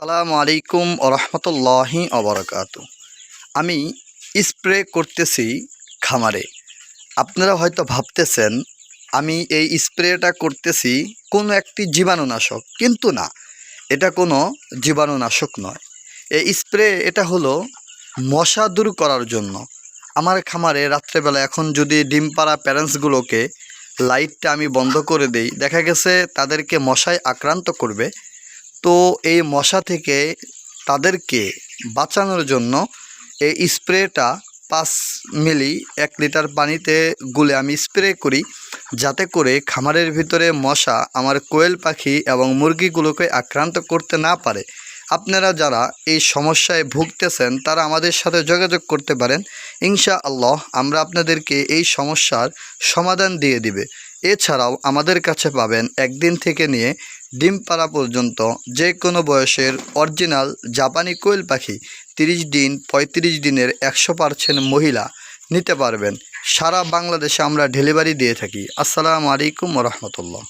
আসসালামু আলাইকুম রহমতুল্লাহি অবরকাত আমি স্প্রে করতেছি খামারে। আপনারা হয়তো ভাবতেছেন, আমি এই স্প্রেটা করতেছি কোনো একটি জীবাণুনাশক, কিন্তু না, এটা কোনো জীবাণুনাশক নয়। এই স্প্রে এটা হলো মশা দূর করার জন্য। আমার খামারে রাত্রেবেলা এখন যদি ডিম পাড়া প্যারেন্টসগুলোকে লাইটটা আমি বন্ধ করে দেই, দেখা গেছে তাদেরকে মশায় আক্রান্ত করবে। তো এই মশা থেকে তাদেরকে বাঁচানোর জন্য এই স্প্রেটা পাঁচ মিলি এক লিটার পানিতে গুলে আমি স্প্রে করি, যাতে করে খামারের ভিতরে মশা আমার কোয়েল পাখি এবং মুরগিগুলোকে আক্রান্ত করতে না পারে। আপনারা যারা এই সমস্যায় ভুগতেছেন, তারা আমাদের সাথে যোগাযোগ করতে পারেন। ইনশা আল্লাহ আমরা আপনাদেরকে এই সমস্যার সমাধান দিয়ে দিবে। এছাড়াও আমাদের কাছে পাবেন একদিন থেকে নিয়ে ডিম পাড়া পর্যন্ত যে কোনো বয়সের অরিজিনাল জাপানি কোয়েল পাখি, তিরিশ দিন, পঁয়ত্রিশ দিনের একশো পার্সেন্ট মহিলা নিতে পারবেন। সারা বাংলাদেশে আমরা ডেলিভারি দিয়ে থাকি। আসসালামু আলাইকুম রহমতুল্লাহ।